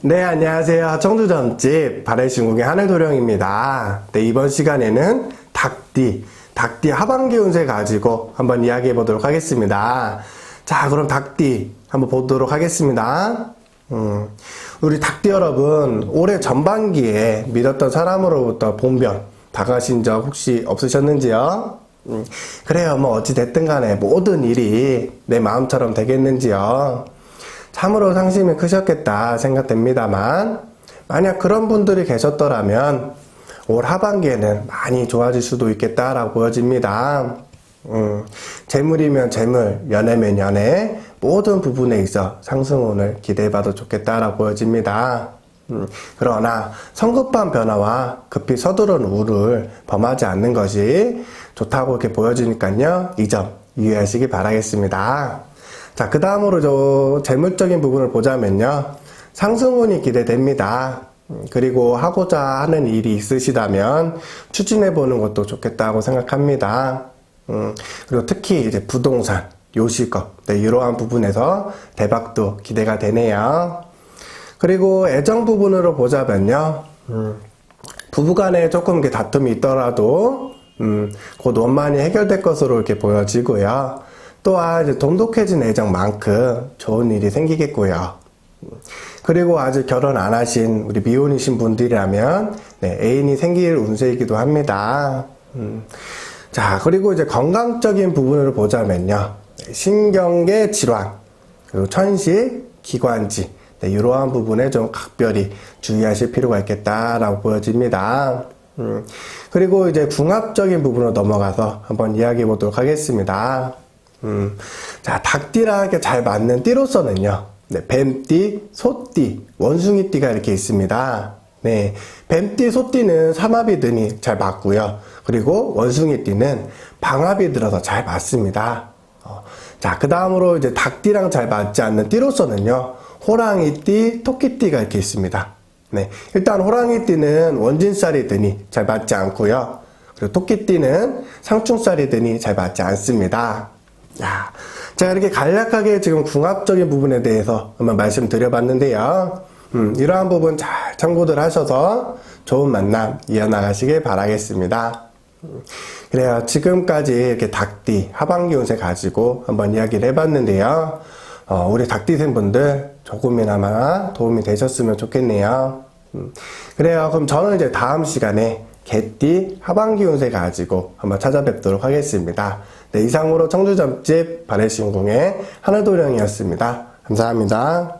네, 안녕하세요. 청주점집 바래신국의 하늘도령입니다. 네, 이번 시간에는 닭띠, 닭띠 하반기 운세 가지고 한번 이야기해 보도록 하겠습니다. 자, 그럼 닭띠 한번 보도록 하겠습니다. 음, 우리 닭띠 여러분, 올해 전반기에 믿었던 사람으로부터 본변 다가신 적 혹시 없으셨는지요? 음, 그래요. 뭐 어찌됐든 간에 모든 일이 내 마음처럼 되겠는지요? 참으로 상심이 크셨겠다 생각됩니다만, 만약 그런 분들이 계셨더라면, 올 하반기에는 많이 좋아질 수도 있겠다라고 보여집니다. 음, 재물이면 재물, 연애면 연애, 모든 부분에 있어 상승운을 기대해봐도 좋겠다라고 보여집니다. 음, 그러나 성급한 변화와 급히 서두른 우를 범하지 않는 것이 좋다고 이렇게 보여지니까요. 이 점 유의하시기 바라겠습니다. 자, 그 다음으로 저 재물적인 부분을 보자면요. 상승운이 기대됩니다. 음, 그리고 하고자 하는 일이 있으시다면 추진해 보는 것도 좋겠다고 생각합니다. 음, 그리고 특히 이제 부동산, 요식업, 네, 이러한 부분에서 대박도 기대가 되네요. 그리고 애정 부분으로 보자면요. 음, 부부간에 조금 이렇게 다툼이 있더라도 음, 곧 원만히 해결될 것으로 이렇게 보여지고요. 또한 돈독해진 애정만큼 좋은 일이 생기겠고요. 그리고 아직 결혼 안 하신 우리 미혼이신 분들이라면 네, 애인이 생길 운세이기도 합니다. 음, 자 그리고 이제 건강적인 부분을 보자면요. 신경계 질환 그리고 천식, 기관지 네, 이러한 부분에 좀 각별히 주의하실 필요가 있겠다라고 보여집니다. 음, 그리고 이제 궁합적인 부분으로 넘어가서 한번 이야기해 보도록 하겠습니다. 음, 자, 닭띠랑 잘 맞는 띠로서는요, 네, 뱀띠, 소띠, 원숭이띠가 이렇게 있습니다. 네, 뱀띠, 소띠는 삼합이 잘 맞고요. 그리고 원숭이띠는 방합이 들어서 잘 맞습니다. 어, 자, 그 다음으로 이제 닭띠랑 잘 맞지 않는 띠로서는요, 호랑이띠, 토끼띠가 이렇게 있습니다. 네, 일단 호랑이띠는 원진살이 드니 잘 맞지 않고요. 그리고 토끼띠는 상충살이 드니 잘 맞지 않습니다. 야, 제가 이렇게 간략하게 지금 궁합적인 부분에 대해서 한번 말씀드려봤는데요. 음, 이러한 부분 잘 참고들 하셔서 좋은 만남 이어나가시길 바라겠습니다. 음, 그래요. 지금까지 이렇게 닭띠 하반기 운세 가지고 한번 이야기를 해봤는데요. 어, 우리 닭띠생 분들 조금이나마 도움이 되셨으면 좋겠네요. 음, 그래요. 그럼 저는 이제 다음 시간에 개띠 하반기 운세 가지고 한번 찾아뵙도록 하겠습니다. 네, 이상으로 청주점집 바래신궁의 하늘도령이었습니다. 감사합니다.